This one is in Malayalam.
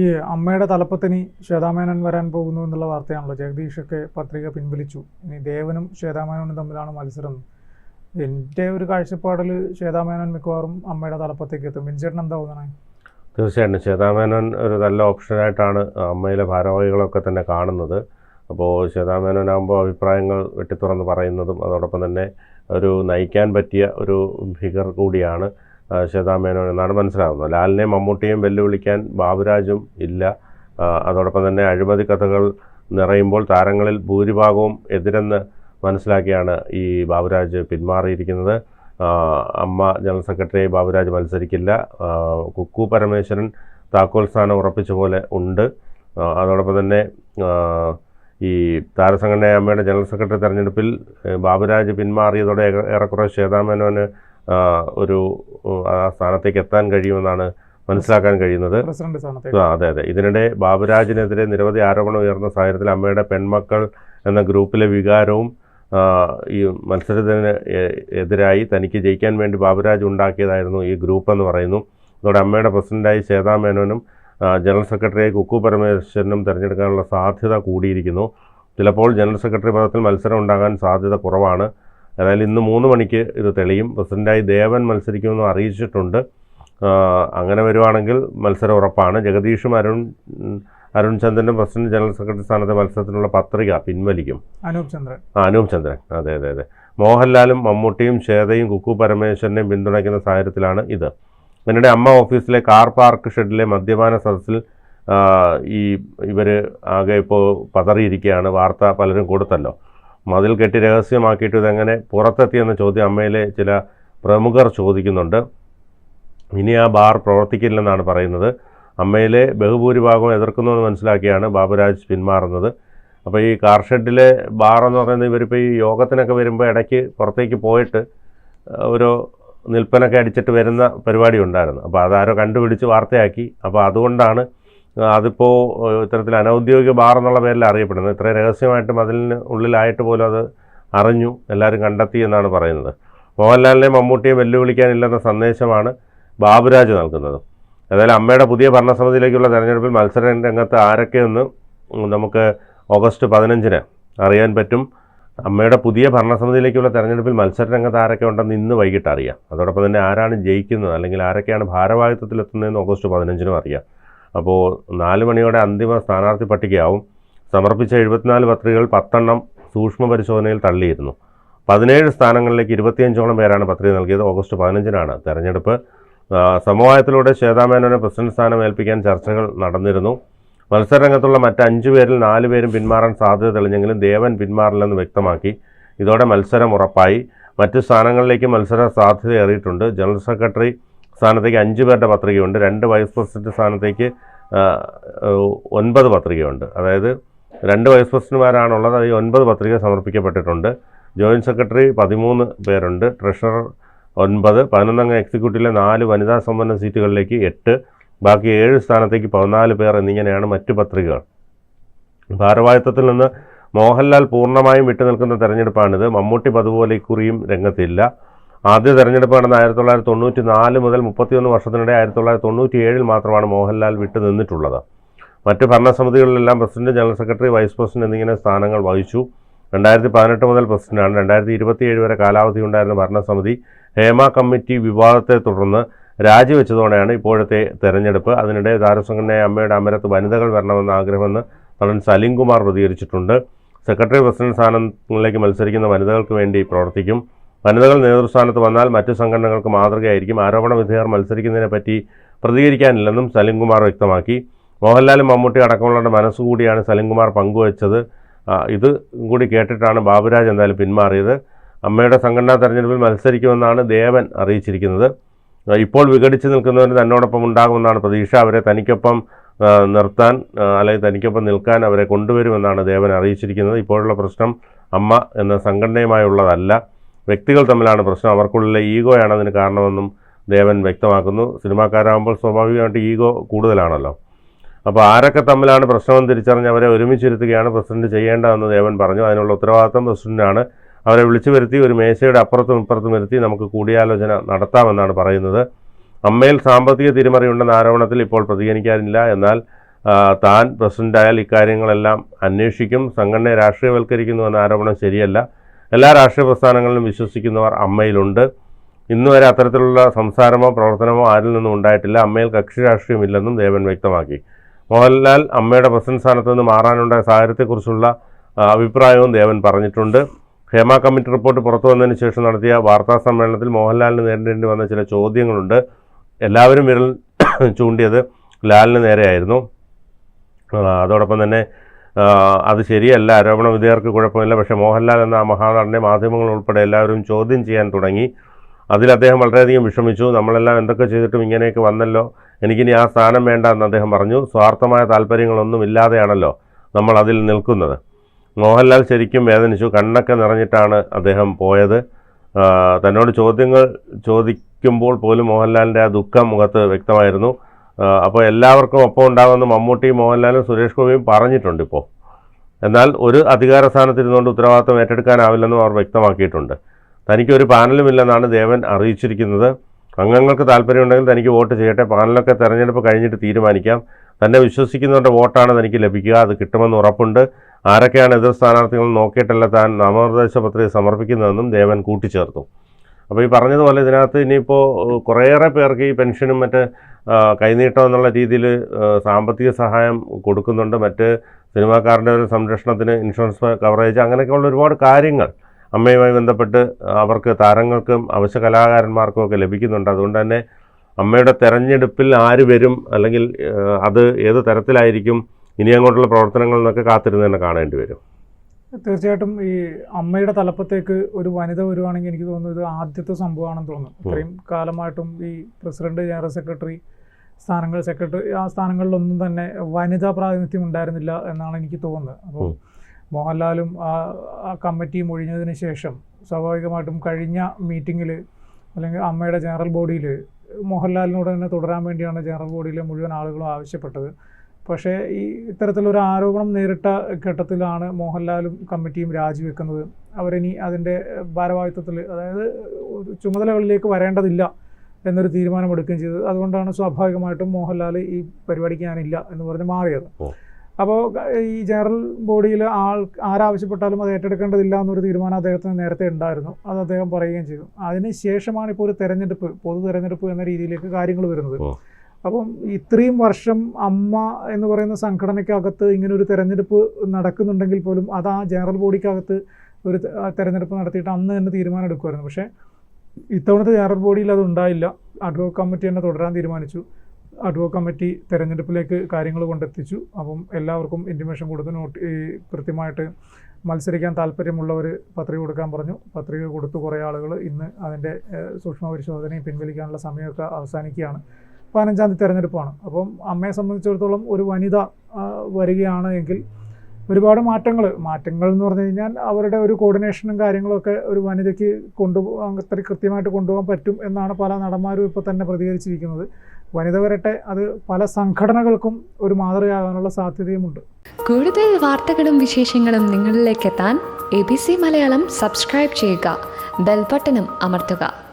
ഈ അമ്മയുടെ തലപ്പത്തിന് ശ്വേതാമേനോൻ വരാൻ പോകുന്നു എന്നുള്ള വാർത്തയാണല്ലോ. ജഗദീഷൊക്കെ പത്രിക പിൻവലിച്ചു. ഇനി ദേവനും ശ്വേതാമേനോനും തമ്മിലാണ് മത്സരം. എന്റെ ഒരു കാഴ്ചപ്പാടിൽ ശ്വേതാമേനോൻ മിക്കവാറും അമ്മയുടെ തലപ്പത്തേക്ക് എത്തും. മിൻചേട്ടൻ എന്താ തോന്നണേ? തീർച്ചയായിട്ടും. ശ്വേതാമേനോൻ ഒരു നല്ല ഓപ്ഷനായിട്ടാണ് അമ്മയിലെ ഭാരവാഹികളൊക്കെ തന്നെ കാണുന്നത്. അപ്പോൾ ശ്വേതാമേനോനാകുമ്പോൾ അഭിപ്രായങ്ങൾ വെട്ടിത്തുറന്ന് പറയുന്നതും അതോടൊപ്പം തന്നെ ഒരു നയിക്കാൻ പറ്റിയ ഒരു ഫിഗർ കൂടിയാണ്. ശ്വേതാമേനോൻ എന്നാണ് മനസ്സിലാകുന്നത് ലാലിനെ മമ്മൂട്ടിയും വെല്ലുവിളിക്കാൻ ബാബുരാജും ഇല്ല. അതോടൊപ്പം തന്നെ അഴിമതി കഥകൾ നിറയുമ്പോൾ താരങ്ങളിൽ ഭൂരിഭാഗവും എതിരെന്ന് മനസ്സിലാക്കിയാണ് ഈ ബാബുരാജ് പിന്മാറിയിരിക്കുന്നത്. അമ്മ ജനറൽ സെക്രട്ടറി ബാബുരാജ് മത്സരിക്കില്ല. കുക്കു പരമേശ്വരൻ താക്കോൽ സ്ഥാനം ഉറപ്പിച്ച പോലെ ഉണ്ട്. അതോടൊപ്പം തന്നെ ഈ താരസംഘടന അമ്മയുടെ ജനറൽ സെക്രട്ടറി തെരഞ്ഞെടുപ്പിൽ ബാബുരാജ് പിന്മാറിയതോടെ ഏറെക്കുറെ ശ്വേതാമേനോന് ഒരു ആ സ്ഥാനത്തേക്ക് എത്താൻ കഴിയുമെന്നാണ് മനസ്സിലാക്കാൻ കഴിയുന്നത്. അതെ അതെ. ഇതിനിടെ ബാബുരാജിനെതിരെ നിരവധി ആരോപണം ഉയർന്ന സാഹചര്യത്തിൽ അമ്മയുടെ പെൺമക്കൾ എന്ന ഗ്രൂപ്പിലെ വികാരവും ഈ മത്സരത്തിന് എതിരായി തനിക്ക് ജയിക്കാൻ വേണ്ടി ബാബുരാജ് ഉണ്ടാക്കിയതായിരുന്നു ഈ ഗ്രൂപ്പ് എന്ന് പറയുന്നു. അതോടെ അമ്മയുടെ പ്രസിഡന്റായി ശ്വേതാ മേനോനും ജനറൽ സെക്രട്ടറിയായി കുക്കു പരമേശ്വരനും തിരഞ്ഞെടുക്കാനുള്ള സാധ്യത കൂടിയിരിക്കുന്നു. ചിലപ്പോൾ ജനറൽ സെക്രട്ടറി പദത്തിൽ മത്സരം ഉണ്ടാകാൻ സാധ്യത കുറവാണ്. ഏതായാലും ഇന്ന് മൂന്ന് മണിക്ക് ഇത് തെളിയും. പ്രസിഡന്റായി ദേവൻ മത്സരിക്കുമെന്ന് അറിയിച്ചിട്ടുണ്ട്. അങ്ങനെ വരുവാണെങ്കിൽ മത്സരം ഉറപ്പാണ്. ജഗദീഷും അരുൺ അരുൺ ചന്ദ്രനും പ്രസിഡന്റ് ജനറൽ സെക്രട്ടറി സ്ഥാനത്തെ മത്സരത്തിനുള്ള പത്രിക പിൻവലിക്കും. അനൂപ് ചന്ദ്രൻ. ആ, അനൂപ് ചന്ദ്രൻ. അതെ അതെ അതെ. മോഹൻലാലും മമ്മൂട്ടിയും ശ്വേതയും കുക്കു പരമേശ്വരനെയും പിന്തുണയ്ക്കുന്ന സാഹചര്യത്തിലാണ് ഇത്. പിന്നീട് അമ്മ ഓഫീസിലെ കാർ പാർക്ക് ഷെഡിലെ മദ്യപാന സദസ്സിൽ ഈ ഇവർ ആകെ ഇപ്പോൾ പതറിയിരിക്കുകയാണ്. വാർത്ത പലരും കൊടുത്തല്ലോ. മതിൽ കെട്ടി രഹസ്യമാക്കിയിട്ട് ഇതെങ്ങനെ പുറത്തെത്തിയെന്ന ചോദ്യം അമ്മയിലെ ചില പ്രമുഖർ ചോദിക്കുന്നുണ്ട്. ഇനി ആ ബാർ പ്രവർത്തിക്കില്ലെന്നാണ് പറയുന്നത്. അമ്മയിലെ ബഹുഭൂരിഭാഗം എതിർക്കുന്നുവെന്ന് മനസ്സിലാക്കിയാണ് ബാബുരാജ് പിന്മാറുന്നത്. അപ്പോൾ ഈ കാർഷെഡിലെ ബാർ എന്ന് പറയുന്നത് ഇവരിപ്പോൾ ഈ യോഗത്തിനൊക്കെ വരുമ്പോൾ ഇടയ്ക്ക് പുറത്തേക്ക് പോയിട്ട് ഒരു നിൽപ്പനൊക്കെ അടിച്ചിട്ട് വരുന്ന പരിപാടി ഉണ്ടായിരുന്നു. അപ്പോൾ അതാരോ കണ്ടുപിടിച്ച് വാർത്തയാക്കി. അപ്പോൾ അതുകൊണ്ടാണ് അതിപ്പോൾ ഇത്തരത്തിൽ അനൗദ്യോഗിക ബാർ എന്നുള്ള പേരിൽ അറിയപ്പെടുന്നത്. ഇത്ര രഹസ്യമായിട്ടും അതിന് ഉള്ളിലായിട്ട് പോലും അത് അറിഞ്ഞു എല്ലാവരും കണ്ടെത്തി എന്നാണ് പറയുന്നത്. മോഹൻലാലിനെ മമ്മൂട്ടിയെ വെല്ലുവിളിക്കാനില്ലെന്ന സന്ദേശമാണ് ബാബുരാജ് നൽകുന്നത്. ഏതായാലും അമ്മയുടെ പുതിയ ഭരണസമിതിയിലേക്കുള്ള തെരഞ്ഞെടുപ്പിൽ മത്സര രംഗത്ത് ആരൊക്കെയെന്ന് നമുക്ക് ഓഗസ്റ്റ് പതിനഞ്ചിന് അറിയാൻ പറ്റും. അമ്മയുടെ പുതിയ ഭരണസമിതിയിലേക്കുള്ള തെരഞ്ഞെടുപ്പിൽ മത്സര രംഗത്ത് ആരൊക്കെ ഉണ്ടെന്ന് ഇന്ന് വൈകിട്ട് അറിയാം. അതോടൊപ്പം തന്നെ ആരാണ് ജയിക്കുന്നത് അല്ലെങ്കിൽ ആരൊക്കെയാണ് ഭാരവാഹിത്വത്തിലെത്തുന്നതെന്ന് ഓഗസ്റ്റ് പതിനഞ്ചിനും അറിയാം. അപ്പോൾ നാല് മണിയോടെ അന്തിമ സ്ഥാനാർത്ഥി പട്ടികയാവും. സമർപ്പിച്ച എഴുപത്തിനാല് പത്രികകൾ പത്തെണ്ണം സൂക്ഷ്മ പരിശോധനയിൽ തള്ളിയിരുന്നു. പതിനേഴ് സ്ഥാനങ്ങളിലേക്ക് ഇരുപത്തിയഞ്ചോളം പേരാണ് പത്രിക നൽകിയത്. ഓഗസ്റ്റ് പതിനഞ്ചിനാണ് തെരഞ്ഞെടുപ്പ്. സമവായത്തിലൂടെ ശ്വേതാമേനോനെ പ്രസിഡന്റ് സ്ഥാനം ഏൽപ്പിക്കാൻ ചർച്ചകൾ നടന്നിരുന്നു. മത്സരരംഗത്തുള്ള മറ്റ് അഞ്ചു പേരിൽ നാലു പേരും പിന്മാറാൻ സാധ്യത തെളിഞ്ഞെങ്കിലും ദേവൻ പിന്മാറില്ലെന്ന് വ്യക്തമാക്കി. ഇതോടെ മത്സരം ഉറപ്പായി. മറ്റ് സ്ഥാനങ്ങളിലേക്ക് മത്സര സാധ്യതയേറിയിട്ടുണ്ട് ജനറൽ സെക്രട്ടറി സ്ഥാനത്തേക്ക് അഞ്ച് പേരുടെ പത്രികയുണ്ട്. രണ്ട് വൈസ് പ്രസിഡന്റ് സ്ഥാനത്തേക്ക് ഒൻപത് പത്രികയുണ്ട്. അതായത് രണ്ട് വൈസ് പ്രസിഡന്റുമാരാണുള്ളത്. അതിൽ ഒൻപത് പത്രിക സമർപ്പിക്കപ്പെട്ടിട്ടുണ്ട്. ജോയിന്റ് സെക്രട്ടറി പതിമൂന്ന് പേരുണ്ട്. ട്രഷറർ ഒൻപത് പതിനൊന്നംഗ എക്സിക്യൂട്ടീവിലെ നാല് വനിതാ സംവരണ സീറ്റുകളിലേക്ക് എട്ട് ബാക്കി ഏഴ് സ്ഥാനത്തേക്ക് പതിനാല് പേർ എന്നിങ്ങനെയാണ് മറ്റു പത്രികകൾ. ഭാരവാഹിത്വത്തിൽ നിന്ന് മോഹൻലാൽ പൂർണമായും വിട്ടുനിൽക്കുന്ന തെരഞ്ഞെടുപ്പാണിത്. മമ്മൂട്ടി പതുപോലെ ഇക്കുറിയും രംഗത്തില്ല. ആദ്യ തെരഞ്ഞെടുപ്പ് നടന്ന ആയിരത്തി തൊള്ളായിരത്തി തൊണ്ണൂറ്റി നാല് മുതൽ മുപ്പത്തിയൊന്ന് വർഷത്തിനിടെ ആയിരത്തി തൊള്ളായിരത്തി തൊണ്ണൂറ്റി ഏഴിൽ മാത്രമാണ് മോഹൻലാൽ വിട്ടു നിന്നിട്ടുള്ളത്. മറ്റ് ഭരണസമിതികളിലെല്ലാം president general secretary vice president എന്നിങ്ങനെ സ്ഥാനങ്ങൾ വഹിച്ചു. രണ്ടായിരത്തി പതിനെട്ട് മുതൽ പ്രസിഡന്റാണ്. രണ്ടായിരത്തി ഇരുപത്തിയേഴ് വരെ കാലാവധി ഉണ്ടായിരുന്ന ഭരണസമിതി ഹേമ കമ്മിറ്റി വിവാദത്തെ തുടർന്ന് രാജിവെച്ചതോടെയാണ് ഇപ്പോഴത്തെ തെരഞ്ഞെടുപ്പ്. അതിനിടെ താരസംഘടനയായ അമ്മയുടെ അമരത്ത് വനിതകൾ വരണമെന്ന ആഗ്രഹമെന്ന് നടൻ സലീം കുമാർ പ്രതികരിച്ചിട്ടുണ്ട്. സെക്രട്ടറി പ്രസിഡന്റ് സ്ഥാനങ്ങളിലേക്ക് മത്സരിക്കുന്ന വനിതകൾക്ക് വേണ്ടി പ്രവർത്തിക്കും. വനിതകൾ നേതൃസ്ഥാനത്ത് വന്നാൽ മറ്റു സംഘടനകൾക്ക് മാതൃകയായിരിക്കും. ആരോപണ വിധേയർ മത്സരിക്കുന്നതിനെ പറ്റി പ്രതികരിക്കാനില്ലെന്നും സലിംകുമാർ വ്യക്തമാക്കി. മോഹൻലാലും മമ്മൂട്ടി അടക്കമുള്ളവരുടെ മനസ്സുകൂടിയാണ് സലിംകുമാർ പങ്കുവച്ചത്. ഇത് കൂടി കേട്ടിട്ടാണ് ബാബുരാജ് എന്തായാലും പിന്മാറിയത്. അമ്മയുടെ സംഘടനാ തെരഞ്ഞെടുപ്പിൽ മത്സരിക്കുമെന്നാണ് ദേവൻ അറിയിച്ചിരിക്കുന്നത്. ഇപ്പോൾ വിഘടിച്ച് നിൽക്കുന്നവർ തന്നോടൊപ്പം ഉണ്ടാകുമെന്നാണ് പ്രതീക്ഷ. അവരെ തനിക്കൊപ്പം നിർത്താൻ അല്ലെങ്കിൽ തനിക്കൊപ്പം നിൽക്കാൻ അവരെ കൊണ്ടുവരുമെന്നാണ് ദേവൻ അറിയിച്ചിരിക്കുന്നത്. ഇപ്പോഴുള്ള പ്രശ്നം അമ്മ എന്ന സംഘടനയുമായുള്ളതല്ല. വ്യക്തികൾ തമ്മിലാണ് പ്രശ്നം. അവർക്കുള്ളിലെ ഈഗോയാണ് അതിന് കാരണമെന്നും ദേവൻ വ്യക്തമാക്കുന്നു. സിനിമാക്കാരാകുമ്പോൾ സ്വാഭാവികമായിട്ട് ഈഗോ കൂടുതലാണല്ലോ. അപ്പോൾ ആരൊക്കെ തമ്മിലാണ് പ്രശ്നമെന്ന് തിരിച്ചറിഞ്ഞ് അവരെ ഒരുമിച്ചിരുത്തുകയാണ് പ്രസിഡന്റ് ചെയ്യേണ്ടതെന്ന് ദേവൻ പറഞ്ഞു. അതിനുള്ള ഉത്തരവാദിത്വം പ്രസിഡന്റാണ്. അവരെ വിളിച്ചു വരുത്തി ഒരു മേശയുടെ അപ്പുറത്തും ഇപ്പുറത്തും വരുത്തി നമുക്ക് കൂടിയാലോചന നടത്താമെന്നാണ് പറയുന്നത്. അമ്മയിൽ സാമ്പത്തിക തിരിമറിയുണ്ടെന്ന ആരോപണത്തിൽ ഇപ്പോൾ പ്രതികരിക്കാനില്ല. എന്നാൽ താൻ പ്രസിഡന്റായാൽ ഇക്കാര്യങ്ങളെല്ലാം അന്വേഷിക്കും. സംഘടനയെ രാഷ്ട്രീയവൽക്കരിക്കുന്നു എന്ന ആരോപണം ശരിയല്ല. എല്ലാ രാഷ്ട്രീയ പ്രസ്ഥാനങ്ങളിലും വിശ്വസിക്കുന്നവർ അമ്മയിലുണ്ട്. ഇന്നു വരെ അത്തരത്തിലുള്ള സംസാരമോ പ്രവർത്തനമോ ആരിൽ നിന്നും ഉണ്ടായിട്ടില്ല. അമ്മയിൽ കക്ഷി രാഷ്ട്രീയമില്ലെന്നും ദേവൻ വ്യക്തമാക്കി. മോഹൻലാൽ അമ്മയുടെ പ്രസിഡന്റ് സ്ഥാനത്ത് നിന്ന് മാറാനുണ്ടായ സാഹചര്യത്തെക്കുറിച്ചുള്ള അഭിപ്രായവും ദേവൻ പറഞ്ഞിട്ടുണ്ട്. ഹേമ കമ്മിറ്റി റിപ്പോർട്ട് പുറത്തു വന്നതിന് ശേഷം നടത്തിയ വാർത്താ സമ്മേളനത്തിൽ മോഹൻലാലിന് നേരിടേണ്ടി വന്ന ചില ചോദ്യങ്ങളുണ്ട്. എല്ലാവരും വിരൽ ചൂണ്ടിയത് ലാലിന് നേരെയായിരുന്നു. അതോടൊപ്പം തന്നെ അത് ശരിയല്ല. ആരോപണ വിധേയർക്ക് കുഴപ്പമില്ല. പക്ഷേ മോഹൻലാൽ എന്ന മഹാനടനെ മാധ്യമങ്ങൾ ഉൾപ്പെടെ എല്ലാവരും ചോദ്യം ചെയ്യാൻ തുടങ്ങി. അതിൽ അദ്ദേഹം വളരെയധികം വിഷമിച്ചു. നമ്മളെല്ലാം എന്തൊക്കെ ചെയ്തിട്ടും ഇങ്ങനെയൊക്കെ വന്നല്ലോ. എനിക്കിനി ആ സ്ഥാനം വേണ്ട എന്ന് അദ്ദേഹം പറഞ്ഞു. സ്വാർത്ഥമായ താല്പര്യങ്ങളൊന്നും ഇല്ലാതെയാണല്ലോ നമ്മൾ അതിൽ നിൽക്കുന്നത്. മോഹൻലാൽ ശരിക്കും വേദനിച്ചു. കണ്ണൊക്കെ നിറഞ്ഞിട്ടാണ് അദ്ദേഹം പോയത്. തന്നോട് ചോദ്യങ്ങൾ ചോദിക്കുമ്പോൾ പോലും മോഹൻലാലിന്റെ ആ ദുഃഖം മുഖത്ത് വ്യക്തമായിരുന്നു. അപ്പോൾ എല്ലാവർക്കും ഒപ്പം ഉണ്ടാകുമെന്ന് മമ്മൂട്ടിയും മോഹൻലാലും സുരേഷ് ഗോപിയും പറഞ്ഞിട്ടുണ്ട് ഇപ്പോൾ എന്നാൽ ഒരു അധികാര സ്ഥാനത്തിരുന്നുകൊണ്ട് ഉത്തരവാദിത്വം ഏറ്റെടുക്കാനാവില്ലെന്നും അവർ വ്യക്തമാക്കിയിട്ടുണ്ട്. തനിക്കൊരു പാനലുമില്ലെന്നാണ് ദേവൻ അറിയിച്ചിരിക്കുന്നത്. അംഗങ്ങൾക്ക് താല്പര്യമുണ്ടെങ്കിൽ തനിക്ക് വോട്ട് ചെയ്യട്ടെ. പാനലൊക്കെ തെരഞ്ഞെടുപ്പ് കഴിഞ്ഞിട്ട് തീരുമാനിക്കാം. തന്നെ വിശ്വസിക്കുന്നവരുടെ വോട്ടാണ് തനിക്ക് ലഭിക്കുക. അത് കിട്ടുമെന്ന് ഉറപ്പുണ്ട്. ആരൊക്കെയാണ് എതിർ സ്ഥാനാർത്ഥികൾ നോക്കിയിട്ടല്ല താൻ നാമനിർദ്ദേശ പത്രിക സമർപ്പിക്കുന്നതെന്നും ദേവൻ കൂട്ടിച്ചേർത്തു. അപ്പോൾ ഈ പറഞ്ഞതുപോലെ ഇതിനകത്ത് ഇനിയിപ്പോൾ കുറേയേറെ പേർക്ക് ഈ പെൻഷനും മറ്റ് കൈനീട്ടം എന്നുള്ള രീതിയിൽ സാമ്പത്തിക സഹായം കൊടുക്കുന്നുണ്ട്. മറ്റ് സിനിമാക്കാരുടെ ഒരു സംരക്ഷണത്തിന് ഇൻഷുറൻസ് കവറേജ് അങ്ങനെയൊക്കെയുള്ള ഒരുപാട് കാര്യങ്ങൾ അമ്മയുമായി ബന്ധപ്പെട്ട് അവർക്ക് താരങ്ങൾക്കും അവശ്യ കലാകാരന്മാർക്കും ഒക്കെ ലഭിക്കുന്നുണ്ട്. അതുകൊണ്ട് തന്നെ അമ്മയുടെ തെരഞ്ഞെടുപ്പിൽ ആര് വരും അല്ലെങ്കിൽ അത് ഏത് തരത്തിലായിരിക്കും ഇനി അങ്ങോട്ടുള്ള പ്രവർത്തനങ്ങൾ എന്നൊക്കെ കാത്തിരുന്ന് തന്നെ കാണേണ്ടി വരും. തീർച്ചയായിട്ടും ഈ അമ്മയുടെ തലപ്പത്തേക്ക് ഒരു വനിത വരുവാണെങ്കിൽ എനിക്ക് തോന്നുന്നു ഇത് ആദ്യത്തെ സംഭവമാണെന്ന് തോന്നുന്നു. ഇത്രയും കാലമായിട്ടും ഈ പ്രസിഡന്റ് ജനറൽ സെക്രട്ടറി സ്ഥാനങ്ങൾ സെക്രട്ടറി ആ സ്ഥാനങ്ങളിലൊന്നും തന്നെ വനിതാ പ്രാതിനിധ്യം ഉണ്ടായിരുന്നില്ല എന്നാണ് എനിക്ക് തോന്നുന്നത്. അപ്പോൾ. മോഹൻലാലും ആ ആ കമ്മിറ്റിയും ഒഴിഞ്ഞതിന് ശേഷം സ്വാഭാവികമായിട്ടും കഴിഞ്ഞ മീറ്റിങ്ങിൽ അല്ലെങ്കിൽ അമ്മയുടെ ജനറൽ ബോഡിയിൽ മോഹൻലാലിനോട് തന്നെ തുടരാൻ വേണ്ടിയാണ് ജനറൽ ബോഡിയിലെ മുഴുവൻ ആളുകളും ആവശ്യപ്പെട്ടത്. പക്ഷേ ഈ ഇത്തരത്തിലൊരു ആരോപണം നേരിട്ട ഘട്ടത്തിലാണ് മോഹൻലാലും കമ്മിറ്റിയും രാജിവെക്കുന്നത്. അവരിനി അതിന്റെ ഭാരവാഹിത്വത്തിൽ അതായത് ചുമതലകളിലേക്ക് വരേണ്ടതില്ല എന്നൊരു തീരുമാനമെടുക്കുകയും ചെയ്തത് അതുകൊണ്ടാണ് സ്വാഭാവികമായിട്ടും മോഹൻലാൽ ഈ പരിപാടിക്ക് ഞാനില്ല എന്ന് പറഞ്ഞ് മാറിയത്. അപ്പോൾ ഈ ജനറൽ ബോഡിയിൽ ആൾ ആരാവശ്യപ്പെട്ടാലും അത് ഏറ്റെടുക്കേണ്ടതില്ല എന്നൊരു തീരുമാനം അദ്ദേഹത്തിന് നേരത്തെ ഉണ്ടായിരുന്നു. അത് അദ്ദേഹം പറയുകയും ചെയ്തു. അതിന് ശേഷമാണ് ഇപ്പോൾ ഒരു തെരഞ്ഞെടുപ്പ് പൊതു തെരഞ്ഞെടുപ്പ് എന്ന രീതിയിലേക്ക് കാര്യങ്ങൾ വരുന്നത്. അപ്പം ഇത്രയും വർഷം അമ്മ എന്ന് പറയുന്ന സംഘടനയ്ക്കകത്ത് ഇങ്ങനെ ഒരു തെരഞ്ഞെടുപ്പ് നടക്കുന്നുണ്ടെങ്കിൽ പോലും അത് ആ ജനറൽ ബോഡിക്കകത്ത് ഒരു തെരഞ്ഞെടുപ്പ് നടത്തിയിട്ട് അന്ന് തന്നെ തീരുമാനം എടുക്കുമായിരുന്നു. പക്ഷേ ഇത്തവണത്തെ ജനറൽ ബോഡിയിൽ അത് ഉണ്ടായില്ല. അഡ്വോ കമ്മിറ്റി തന്നെ തുടരാൻ തീരുമാനിച്ചു. അഡ്വോ കമ്മിറ്റി തെരഞ്ഞെടുപ്പിലേക്ക് കാര്യങ്ങൾ കൊണ്ടെത്തിച്ചു. അപ്പം എല്ലാവർക്കും ഇന്റിമേഷൻ കൊടുത്ത് നോട്ട് കൃത്യമായിട്ട് മത്സരിക്കാൻ താല്പര്യമുള്ളവർ പത്രിക കൊടുക്കാൻ പറഞ്ഞു. പത്രിക കൊടുത്തു കുറേ ആളുകൾ ഇന്ന് അതിന്റെ സൂക്ഷ്മ പരിശോധനയും പിൻവലിക്കാനുള്ള സമയമൊക്കെ അവസാനിക്കുകയാണ്. പതിനഞ്ചാം തീയതി തിരഞ്ഞെടുപ്പാണ് അപ്പം അമ്മയെ സംബന്ധിച്ചിടത്തോളം ഒരു വനിത വരികയാണ് എങ്കിൽ ഒരുപാട് മാറ്റങ്ങൾ മാറ്റങ്ങൾ എന്ന് പറഞ്ഞു കഴിഞ്ഞാൽ അവരുടെ ഒരു കോർഡിനേഷനും കാര്യങ്ങളൊക്കെ ഒരു വനിതയ്ക്ക് കൊണ്ടുപോകാൻ അത്ര കൃത്യമായിട്ട് കൊണ്ടുപോകാൻ പറ്റും എന്നാണ് പല നടന്മാരും ഇപ്പോൾ തന്നെ പ്രതികരിച്ചിരിക്കുന്നത്. വനിത വരട്ടെ അത് പല സംഘടനകൾക്കും ഒരു മാതൃകയാകാനുള്ള സാധ്യതയുമുണ്ട്. കൂടുതൽ വാർത്തകളും വിശേഷങ്ങളും നിങ്ങളിലേക്ക് എത്താൻ A B C Malayalam subscribe ചെയ്യുക. ബെൽബട്ടനും അമർത്തുക.